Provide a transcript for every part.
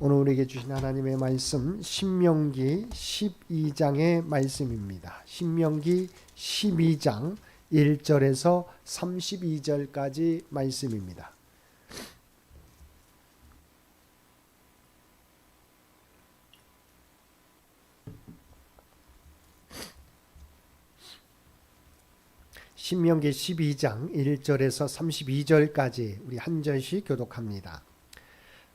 오늘 우리에게 주신 하나님의 말씀 신명기 12장의 말씀입니다. 신명기 12장 1절에서 32절까지 말씀입니다. 신명기 12장 1절에서 32절까지 우리 한 절씩 교독합니다.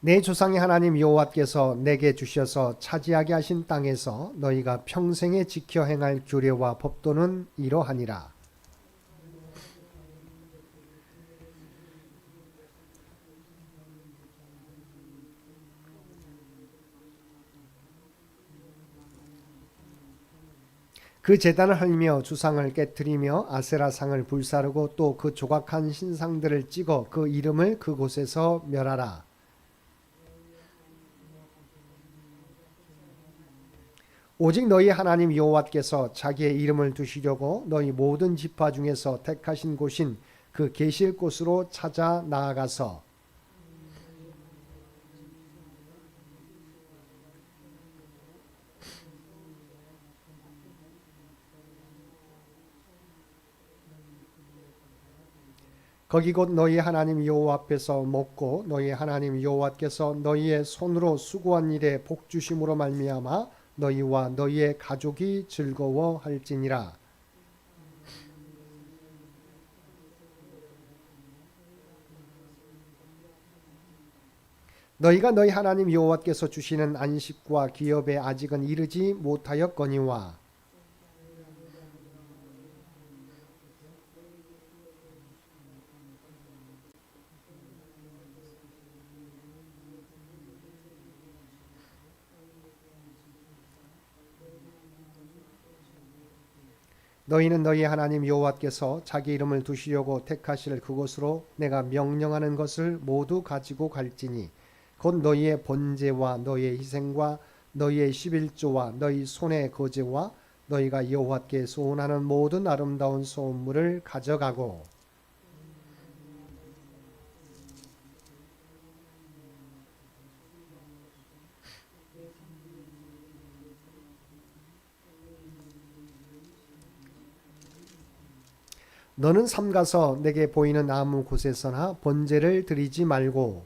내 조상의 하나님 여호와께서 내게 주셔서 차지하게 하신 땅에서 너희가 평생에 지켜 행할 규례와 법도는 이러하니라. 그 제단을 헐며 주상을 깨뜨리며 아세라 상을 불사르고 또 그 조각한 신상들을 찍어 그 이름을 그곳에서 멸하라. 오직 너희 하나님 여호와께서 자기의 이름을 두시려고 너희 모든 지파 중에서 택하신 곳인 그 계실 곳으로 찾아 나아가서. 거기 곧 너희 하나님 여호와 앞에서 먹고 너희 하나님 여호와께서 너희의 손으로 수고한 일에 복 주심으로 말미암아 너희와 너희의 가족이 즐거워할지니라. 너희가 너희 하나님 여호와께서 주시는 안식과 기업에 아직은 이르지 못하였거니와 너희는 너희 하나님 여호와께서 자기 이름을 두시려고 택하실 그곳으로 내가 명령하는 것을 모두 가지고 갈지니 곧 너희의 번제와 너희의 희생과 너희의 십일조와 너희 손의 거제와 너희가 여호와께 소원하는 모든 아름다운 소원물을 가져가고 너는 삼가서 내게 보이는 아무 곳에서나 번제를 드리지 말고.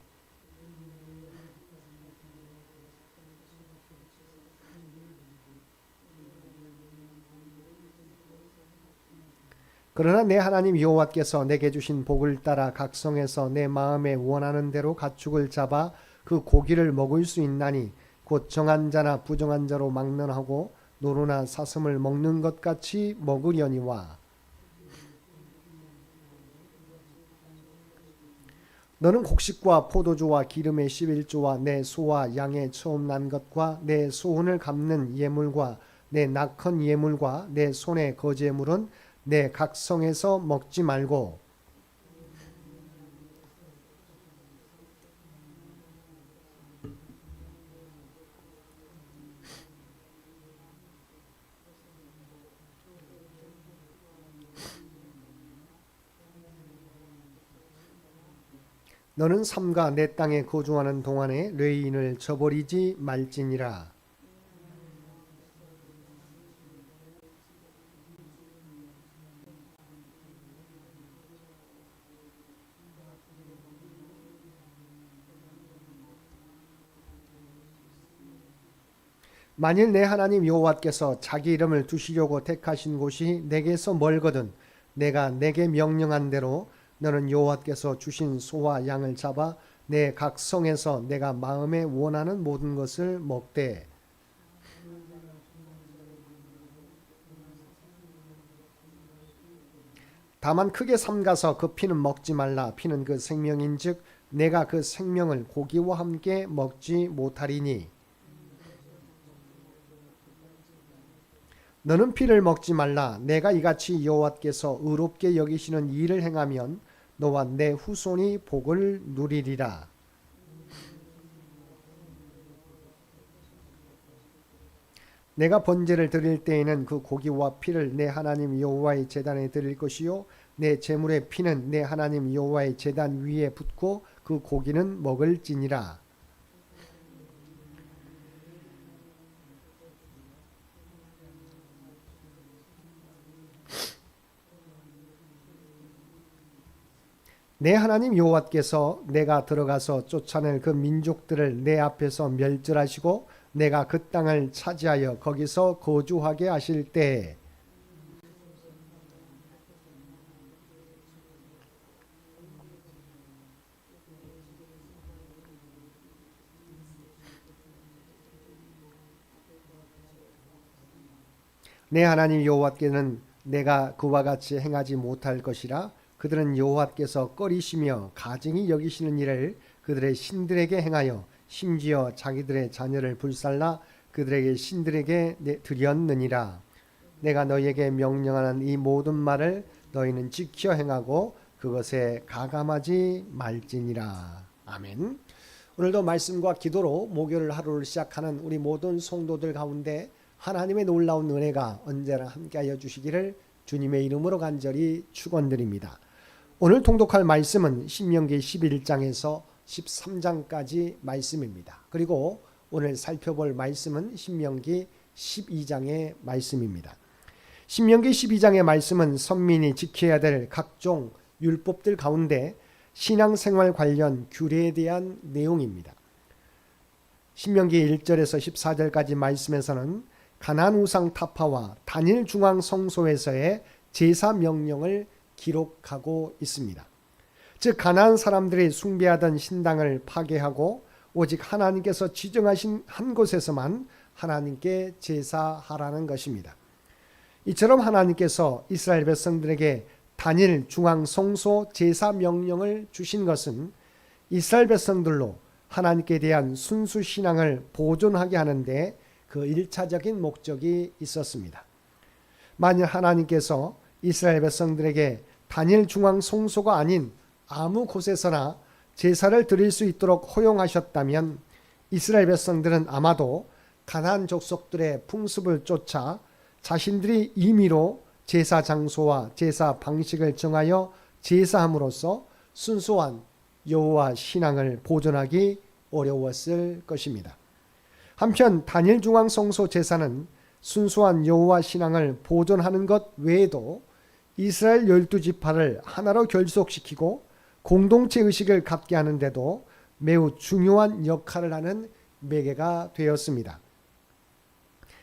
그러나 내 하나님 여호와께서 내게 주신 복을 따라 각성해서 내 마음에 원하는 대로 가축을 잡아 그 고기를 먹을 수 있나니 곧 정한 자나 부정한 자로 막론하고 노루나 사슴을 먹는 것 같이 먹으려니와 너는 곡식과 포도주와 기름의 십일조와 내 소와 양의 처음 난 것과 내 소혼을 갚는 예물과 내 낙헌 예물과 내 손의 거제물은 내 각성에서 먹지 말고 너는 삼가 내 땅에 거주하는 동안에 레인을 저버리지 말지니라. 만일 내 하나님 여호와께서 자기 이름을 두시려고 택하신 곳이 내게서 멀거든 내가 내게 명령한 대로 너는 여호와께서 주신 소와 양을 잡아 내 각 성에서 내가 마음에 원하는 모든 것을 먹되. 다만 크게 삼가서 그 피는 먹지 말라. 피는 그 생명인즉 내가 그 생명을 고기와 함께 먹지 못하리니. 너는 피를 먹지 말라. 내가 이같이 여호와께서 의롭게 여기시는 일을 행하면 너와 내 후손이 복을 누리리라. 내가 번제를 드릴 때에는 그 고기와 피를 내 하나님 여호와의 제단에 드릴 것이요 내 제물의 피는 내 하나님 여호와의 제단 위에 붓고 그 고기는 먹을지니라. 내 하나님 여호와께서 내가 들어가서 쫓아낼 그 민족들을 내 앞에서 멸절하시고 내가 그 땅을 차지하여 거기서 거주하게 하실 때. 내 하나님 여호와께는 내가 그와 같이 행하지 못할 것이라 그들은 여호와께서 꺼리시며 가증히 여기시는 일을 그들의 신들에게 행하여 심지어 자기들의 자녀를 불살라 그들에게 신들에게 내- 드렸느니라. 내가 너희에게 명령하는 이 모든 말을 너희는 지켜 행하고 그것에 가감하지 말지니라. 아멘. 오늘도 말씀과 기도로 목요일 하루를 시작하는 우리 모든 성도들 가운데 하나님의 놀라운 은혜가 언제나 함께하여 주시기를 주님의 이름으로 간절히 축원드립니다. 오늘 통독할 말씀은 신명기 11장에서 13장까지 말씀입니다. 그리고 오늘 살펴볼 말씀은 신명기 12장의 말씀입니다. 신명기 12장의 말씀은 선민이 지켜야 될 각종 율법들 가운데 신앙생활 관련 규례에 대한 내용입니다. 신명기 1절에서 14절까지 말씀에서는 가나안 우상 타파와 단일 중앙 성소에서의 제사 명령을 기록하고 있습니다. 즉 가나안 사람들이 숭배하던 신당을 파괴하고 오직 하나님께서 지정하신 한 곳에서만 하나님께 제사하라는 것입니다. 이처럼 하나님께서 이스라엘 백성들에게 단일 중앙 성소 제사 명령을 주신 것은 이스라엘 백성들로 하나님께 대한 순수 신앙을 보존하게 하는데 그 일차적인 목적이 있었습니다. 만일 하나님께서 이스라엘 백성들에게 단일 중앙 성소가 아닌 아무 곳에서나 제사를 드릴 수 있도록 허용하셨다면 이스라엘 백성들은 아마도 가나안 족속들의 풍습을 쫓아 자신들이 임의로 제사 장소와 제사 방식을 정하여 제사함으로써 순수한 여호와 신앙을 보존하기 어려웠을 것입니다. 한편 단일 중앙 성소 제사는 순수한 여호와 신앙을 보존하는 것 외에도 이스라엘 열두 지파를 하나로 결속시키고 공동체 의식을 갖게 하는데도 매우 중요한 역할을 하는 매개가 되었습니다.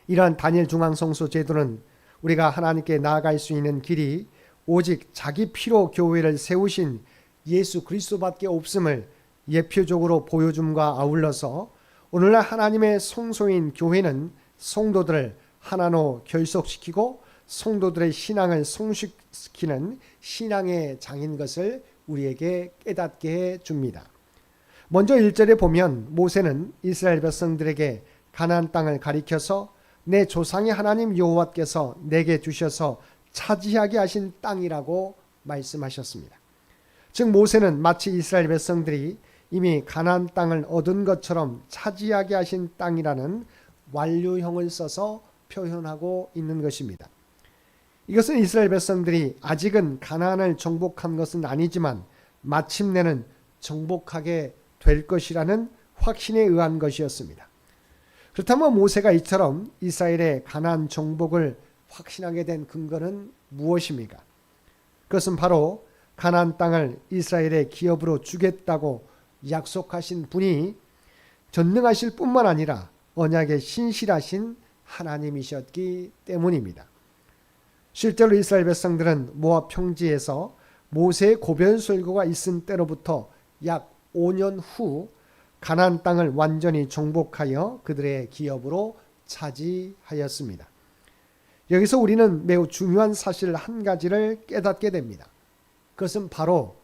이러한 단일 중앙 성소 제도는 우리가 하나님께 나아갈 수 있는 길이 오직 자기 피로 교회를 세우신 예수 그리스도밖에 없음을 예표적으로 보여줌과 아울러서 오늘날 하나님의 성소인 교회는 성도들을 하나로 결속시키고 성도들의 신앙을 성숙시키는 신앙의 장인 것을 우리에게 깨닫게 해 줍니다. 먼저 1절에 보면 모세는 이스라엘 백성들에게 가나안 땅을 가리켜서 내 조상의 하나님 여호와께서 내게 주셔서 차지하게 하신 땅이라고 말씀하셨습니다. 즉 모세는 마치 이스라엘 백성들이 이미 가나안 땅을 얻은 것처럼 차지하게 하신 땅이라는 완료형을 써서 표현하고 있는 것입니다. 이것은 이스라엘 백성들이 아직은 가나안을 정복한 것은 아니지만 마침내는 정복하게 될 것이라는 확신에 의한 것이었습니다. 그렇다면 모세가 이처럼 이스라엘의 가나안 정복을 확신하게 된 근거는 무엇입니까? 그것은 바로 가나안 땅을 이스라엘의 기업으로 주겠다고 약속하신 분이 전능하실 뿐만 아니라 언약에 신실하신 하나님이셨기 때문입니다. 실제로 이스라엘 백성들은 모압 평지에서 모세의 고변 설교가 있은 때로부터 약 5년 후 가나안 땅을 완전히 정복하여 그들의 기업으로 차지하였습니다. 여기서 우리는 매우 중요한 사실 한 가지를 깨닫게 됩니다. 그것은 바로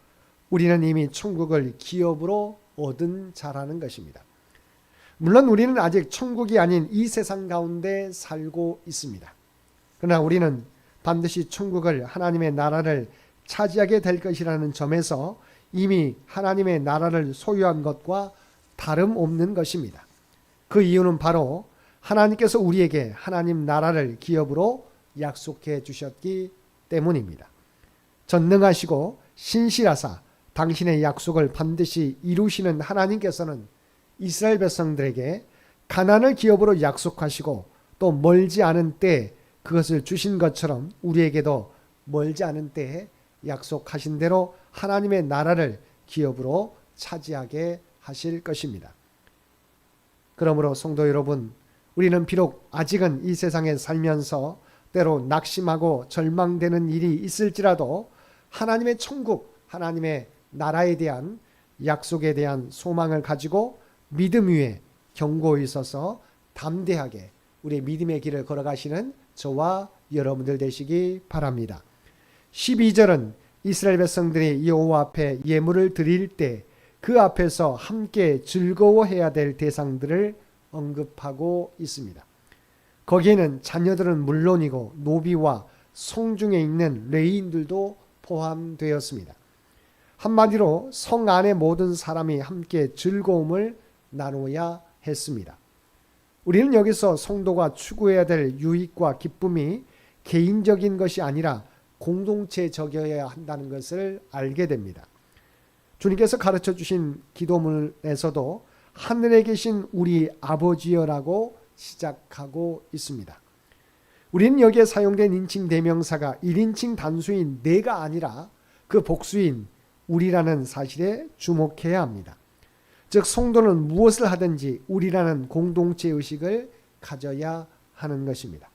우리는 이미 천국을 기업으로 얻은 자라는 것입니다. 물론 우리는 아직 천국이 아닌 이 세상 가운데 살고 있습니다. 그러나 우리는 반드시 천국을 하나님의 나라를 차지하게 될 것이라는 점에서 이미 하나님의 나라를 소유한 것과 다름없는 것입니다. 그 이유는 바로 하나님께서 우리에게 하나님 나라를 기업으로 약속해 주셨기 때문입니다. 전능하시고 신실하사 당신의 약속을 반드시 이루시는 하나님께서는 이스라엘 백성들에게 가난을 기업으로 약속하시고 또 멀지 않은 때 그것을 주신 것처럼 우리에게도 멀지 않은 때에 약속하신 대로 하나님의 나라를 기업으로 차지하게 하실 것입니다. 그러므로 성도 여러분, 우리는 비록 아직은 이 세상에 살면서 때로 낙심하고 절망되는 일이 있을지라도 하나님의 천국, 하나님의 나라에 대한 약속에 대한 소망을 가지고 믿음 위에 경고에 있어서 담대하게 우리의 믿음의 길을 걸어가시는 저와 여러분들 되시기 바랍니다. 12절은 이스라엘 백성들이 여호와 앞에 예물을 드릴 때 그 앞에서 함께 즐거워해야 될 대상들을 언급하고 있습니다. 거기에는 자녀들은 물론이고 노비와 성중에 있는 레인들도 포함되었습니다. 한마디로 성 안의 모든 사람이 함께 즐거움을 나누어야 했습니다. 우리는 여기서 성도가 추구해야 될 유익과 기쁨이 개인적인 것이 아니라 공동체적이어야 한다는 것을 알게 됩니다. 주님께서 가르쳐 주신 기도문에서도 하늘에 계신 우리 아버지여라고 시작하고 있습니다. 우리는 여기에 사용된 인칭 대명사가 1인칭 단수인 내가 아니라 그 복수인 우리라는 사실에 주목해야 합니다. 즉 성도는 무엇을 하든지 우리라는 공동체 의식을 가져야 하는 것입니다.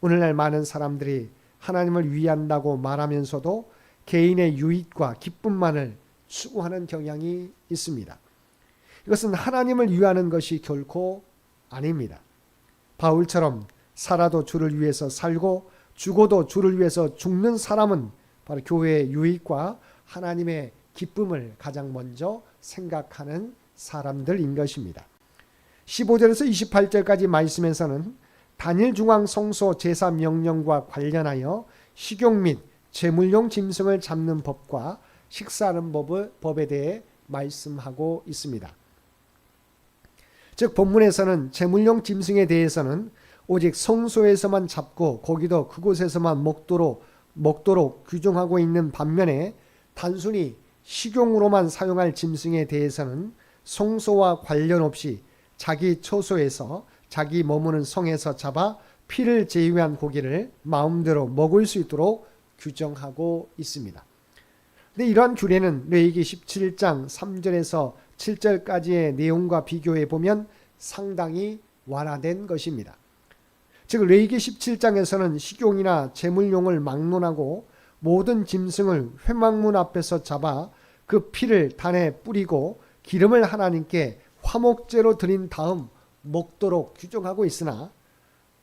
오늘날 많은 사람들이 하나님을 위한다고 말하면서도 개인의 유익과 기쁨만을 추구하는 경향이 있습니다. 이것은 하나님을 위하는 것이 결코 아닙니다. 바울처럼 살아도 주를 위해서 살고 죽어도 주를 위해서 죽는 사람은 바로 교회의 유익과 하나님의 기쁨을 가장 먼저 생각하는 사람들인 것입니다. 15절에서 28절까지 말씀에서는 단일 중앙 성소 제사 명령과 관련하여 식용 및 제물용 짐승을 잡는 법과 식사하는 법을, 법에 대해 말씀하고 있습니다. 즉 본문에서는 제물용 짐승에 대해서는 오직 성소에서만 잡고 거기도 그곳에서만 먹도록 먹도록 규정하고 있는 반면에 단순히 식용으로만 사용할 짐승에 대해서는 성소와 관련 없이 자기 처소에서 자기 머무는 성에서 잡아 피를 제외한 고기를 마음대로 먹을 수 있도록 규정하고 있습니다. 근데 이러한 규례는 레이기 17장 3절에서 7절까지의 내용과 비교해 보면 상당히 완화된 것입니다. 즉 레이기 17장에서는 식용이나 제물용을 막론하고 모든 짐승을 회막문 앞에서 잡아 그 피를 단에 뿌리고 기름을 하나님께 화목제로 드린 다음 먹도록 규정하고 있으나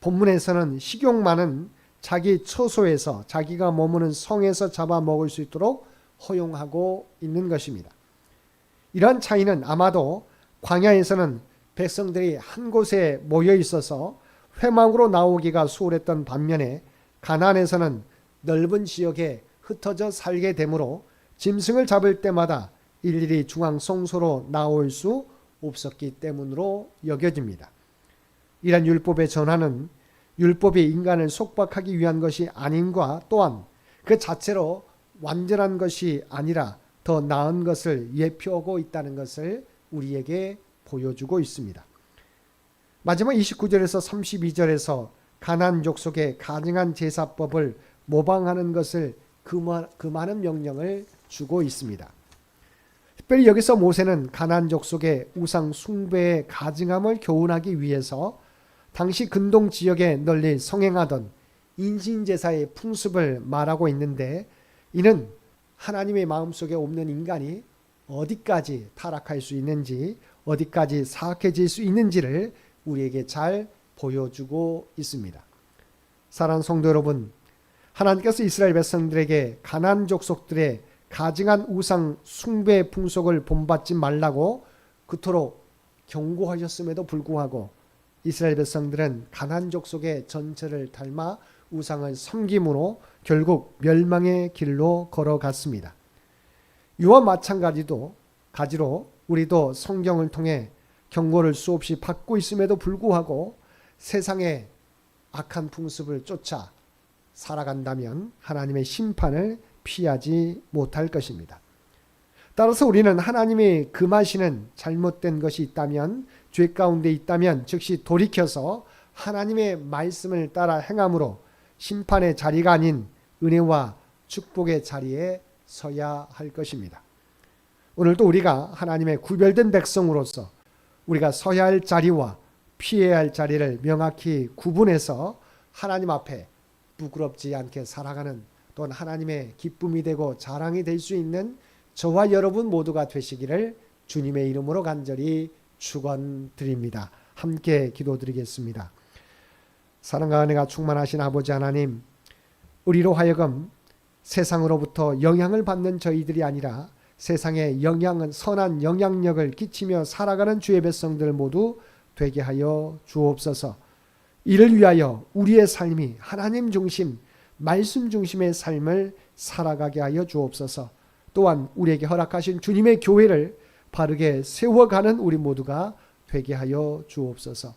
본문에서는 식용만은 자기 처소에서 자기가 머무는 성에서 잡아 먹을 수 있도록 허용하고 있는 것입니다. 이러한 차이는 아마도 광야에서는 백성들이 한 곳에 모여 있어서 회막으로 나오기가 수월했던 반면에 가나안에서는 넓은 지역에 흩어져 살게 되므로 짐승을 잡을 때마다 일일이 중앙 성소로 나올 수 없었기 때문으로 여겨집니다. 이런 율법의 전환은 율법이 인간을 속박하기 위한 것이 아닌과 또한 그 자체로 완전한 것이 아니라 더 나은 것을 예표하고 있다는 것을 우리에게 보여주고 있습니다. 마지막 29절에서 32절에서 가난 족속의 가증한 제사법을 모방하는 것을 금하는 명령을 주고 있습니다. 특별히 여기서 모세는 가난 족 속의 우상 숭배의 가증함을 교훈하기 위해서 당시 근동 지역에 널리 성행하던 인신 제사의 풍습을 말하고 있는데 이는 하나님의 마음속에 없는 인간이 어디까지 타락할 수 있는지 어디까지 사악해질 수 있는지를 우리에게 잘 보여주고 있습니다. 사랑 성도 여러분, 하나님께서 이스라엘 백성들에게 가난 족속들의 가증한 우상 숭배 풍속을 본받지 말라고 그토록 경고하셨음에도 불구하고 이스라엘 백성들은 가난 족속의 전체를 닮아 우상을 섬김으로 결국 멸망의 길로 걸어갔습니다. 이와 마찬가지도 가지로 우리도 성경을 통해 경고를 수없이 받고 있음에도 불구하고 세상의 악한 풍습을 쫓아 살아간다면 하나님의 심판을 피하지 못할 것입니다. 따라서 우리는 하나님이 금하시는 잘못된 것이 있다면 죄 가운데 있다면 즉시 돌이켜서 하나님의 말씀을 따라 행함으로 심판의 자리가 아닌 은혜와 축복의 자리에 서야 할 것입니다. 오늘도 우리가 하나님의 구별된 백성으로서 우리가 서야 할 자리와 피해야 할 자리를 명확히 구분해서 하나님 앞에 부끄럽지 않게 살아가는 또한 하나님의 기쁨이 되고 자랑이 될 수 있는 저와 여러분 모두가 되시기를 주님의 이름으로 간절히 축원드립니다. 함께 기도드리겠습니다. 사랑과 은혜가 충만하신 아버지 하나님, 우리로 하여금 세상으로부터 영향을 받는 저희들이 아니라 세상에 영향은 선한 영향력을 끼치며 살아가는 주의 백성들 모두 되게 하여 주옵소서. 이를 위하여 우리의 삶이 하나님 중심, 말씀 중심의 삶을 살아가게 하여 주옵소서. 또한 우리에게 허락하신 주님의 교회를 바르게 세워가는 우리 모두가 되게 하여 주옵소서.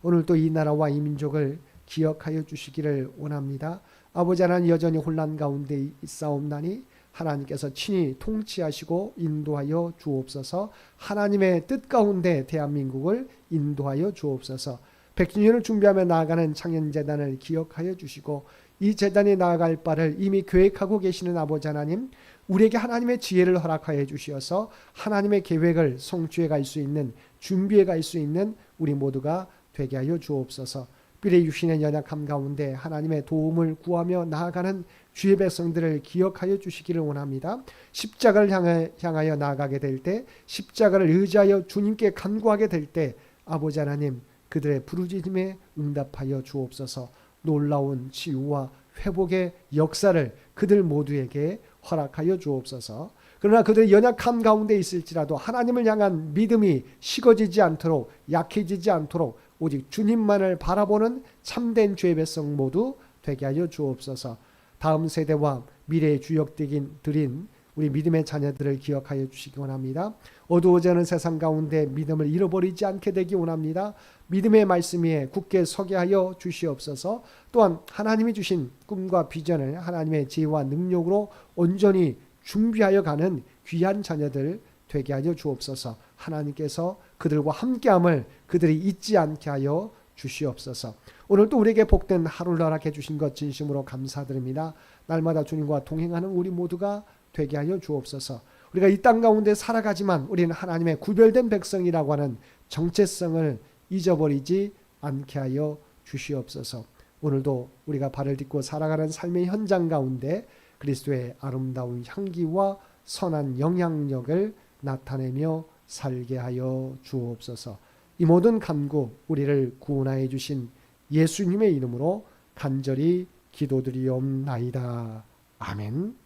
오늘 또이 나라와 이 민족을 기억하여 주시기를 원합니다. 아버지 하나님 여전히 혼란 가운데 있사옵나니 하나님께서 친히 통치하시고 인도하여 주옵소서. 하나님의 뜻 가운데 대한민국을 인도하여 주옵소서. 백주년을 준비하며 나아가는 창현재단을 기억하여 주시고 이 재단이 나아갈 바를 이미 계획하고 계시는 아버지 하나님 우리에게 하나님의 지혜를 허락하여 주시어서 하나님의 계획을 성취해 갈 수 있는 준비해 갈 수 있는 우리 모두가 되게 하여 주옵소서. 삐레 유신의 연약함 가운데 하나님의 도움을 구하며 나아가는 주의 백성들을 기억하여 주시기를 원합니다. 십자가를 향하여 나아가게 될 때, 십자가를 의지하여 주님께 간구하게 될 때, 아버지 하나님 그들의 부르짖음에 응답하여 주옵소서. 놀라운 치유와 회복의 역사를 그들 모두에게 허락하여 주옵소서. 그러나 그들의 연약함 가운데 있을지라도 하나님을 향한 믿음이 식어지지 않도록 약해지지 않도록 오직 주님만을 바라보는 참된 죄의 백성 모두 되게 하여 주옵소서. 다음 세대와 미래의 주역들인 드린 우리 믿음의 자녀들을 기억하여 주시기 원합니다. 어두워지는 세상 가운데 믿음을 잃어버리지 않게 되기 원합니다. 믿음의 말씀 위에 굳게 서게 하여 주시옵소서. 또한 하나님이 주신 꿈과 비전을 하나님의 지혜와 능력으로 온전히 준비하여 가는 귀한 자녀들 되게 하여 주옵소서. 하나님께서 그들과 함께함을 그들이 잊지 않게 하여 주시옵소서. 오늘 또 우리에게 복된 하루를 허락해 주신 것 진심으로 감사드립니다. 날마다 주님과 동행하는 우리 모두가 되게 하여 주옵소서. 우리가 이 땅 가운데 살아가지만 우리는 하나님의 구별된 백성이라고 하는 정체성을 잊어버리지 않게 하여 주시옵소서. 오늘도 우리가 발을 딛고 살아가는 삶의 현장 가운데 그리스도의 아름다운 향기와 선한 영향력을 나타내며 살게 하여 주옵소서. 이 모든 간구 우리를 구원하여 주신 예수님의 이름으로 간절히 기도드리옵나이다. 아멘.